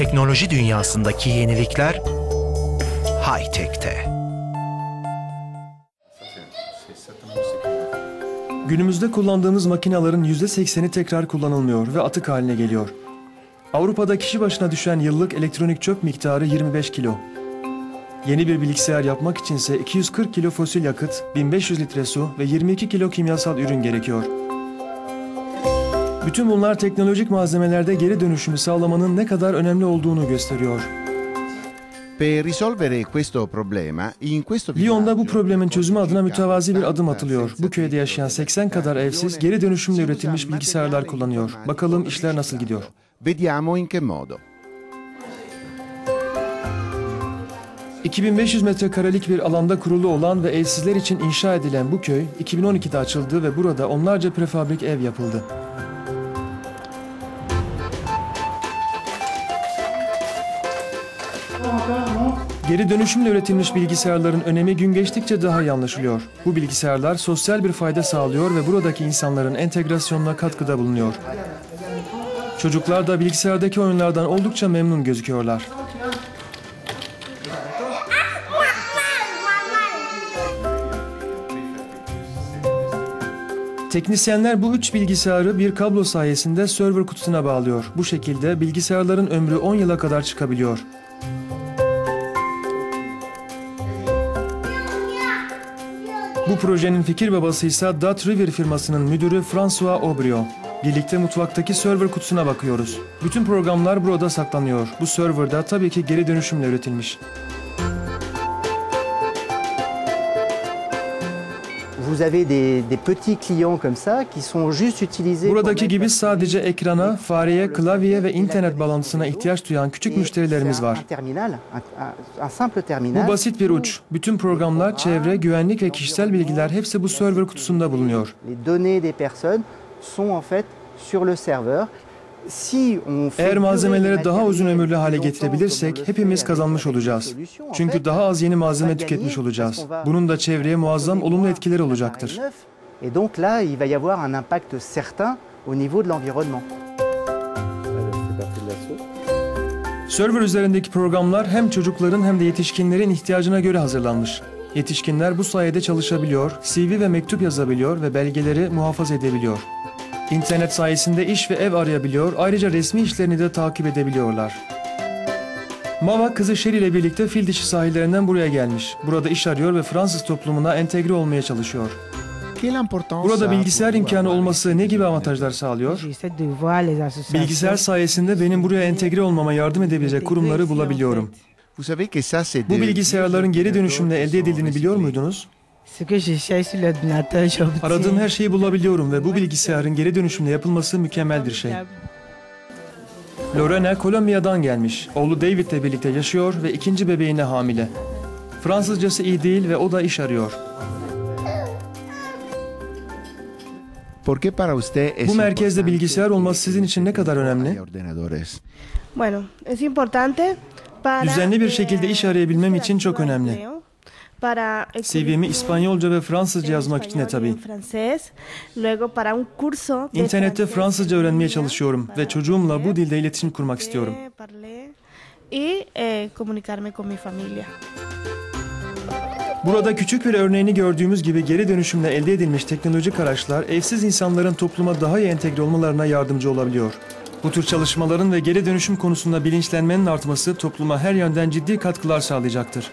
Teknoloji dünyasındaki yenilikler high-tech'te. Günümüzde kullandığımız makinelerin %80'i tekrar kullanılmıyor ve atık haline geliyor. Avrupa'da kişi başına düşen yıllık elektronik çöp miktarı 25 kilo. Yeni bir bilgisayar yapmak içinse 240 kilo fosil yakıt, 1500 litre su ve 22 kilo kimyasal ürün gerekiyor. Bütün bunlar teknolojik malzemelerde geri dönüşümü sağlamanın ne kadar önemli olduğunu gösteriyor. Per risolvere questo problema, in questo Lyon'da bu problemin çözümü adına mütevazi bir adım 80 atılıyor. Bu köyde yaşayan 80 kadar evsiz geri dönüşümle üretilmiş bilgisayarlar kullanıyor. Bakalım işler nasıl gidiyor. Vediamo in che modo. 2500 metrekarelik bir alanda kurulu olan ve evsizler için inşa edilen bu köy 2012'de açıldı ve burada onlarca prefabrik ev yapıldı. Geri dönüşümle üretilmiş bilgisayarların önemi gün geçtikçe daha iyi anlaşılıyor. Bu bilgisayarlar sosyal bir fayda sağlıyor ve buradaki insanların entegrasyonuna katkıda bulunuyor. Çocuklar da bilgisayardaki oyunlardan oldukça memnun gözüküyorlar. Teknisyenler bu üç bilgisayarı bir kablo sayesinde server kutusuna bağlıyor. Bu şekilde bilgisayarların ömrü 10 yıla kadar çıkabiliyor. Bu projenin fikir babası ise Dot River firmasının müdürü François Aubrio. Birlikte mutfaktaki server kutusuna bakıyoruz. Bütün programlar burada saklanıyor. Bu serverda tabii ki geri dönüşümle üretilmiş. Vous avez des, des petits clients comme ça qui sont juste utilisés Buradaki gibi sadece ekrana, fareye, le klavyeye ve internet batterie. ihtiyaç duyan küçük müşterilerimiz var. Bu basit bir uç. Bütün programlar, çevre, güvenlik ve kişisel bilgiler hepsi bu server kutusunda bulunuyor. Les données des personnes sont en fait sur le serveur. Eğer malzemeleri daha uzun ömürlü hale getirebilirsek hepimiz kazanmış olacağız. Çünkü daha az yeni malzeme tüketmiş olacağız. Bunun da çevreye muazzam olumlu etkileri olacaktır. Et donc là, il va y avoir un impact certain au niveau de l'environnement. Server üzerindeki programlar hem çocukların hem de yetişkinlerin ihtiyacına göre hazırlanmış. Yetişkinler bu sayede çalışabiliyor, CV ve mektup yazabiliyor ve belgeleri muhafaza edebiliyor. İnternet sayesinde iş ve ev arayabiliyor, ayrıca resmi işlerini de takip edebiliyorlar. Mava kızı Sherry ile birlikte fil dişi sahillerinden buraya gelmiş. Burada iş arıyor ve Fransız toplumuna entegre olmaya çalışıyor. Burada bilgisayar imkanı olması ne gibi avantajlar sağlıyor? Bilgisayar sayesinde benim buraya entegre olmama yardım edebilecek kurumları bulabiliyorum. Bu bilgisayarların geri dönüşümle elde edildiğini biliyor muydunuz? Ce que je cherche sur l'ordinateur, j'obtiens. Aradığım her şeyi bulabiliyorum ve bu bilgisayarın geri dönüşümle yapılması mükemmel bir şey. Lorena Kolombiya'dan gelmiş. Oğlu David ile birlikte yaşıyor ve ikinci bebeğine hamile. Fransızcası iyi değil ve o da iş arıyor. ¿Por qué para usted es Bu merkezde bilgisayar olması sizin için ne kadar önemli? hay ordenadores? Bueno, es importante para Düzenli bir şekilde iş arayabilmem için çok önemli. Para CV'mi İspanyolca ve Fransızca yazmak için de tabii. en francés, luego para un curso de İnternette Fransızca en öğrenmeye çalışıyorum ve çocuğumla bu dilde iletişim kurmak istiyorum. eh, parler y comunicarme con mi familia. Burada küçük bir örneğini gördüğümüz gibi geri dönüşümle elde edilmiş teknolojik araçlar evsiz insanların topluma daha iyi entegre olmalarına yardımcı olabiliyor. Bu tür çalışmaların ve geri dönüşüm konusunda bilinçlenmenin artması topluma her yönden ciddi katkılar sağlayacaktır.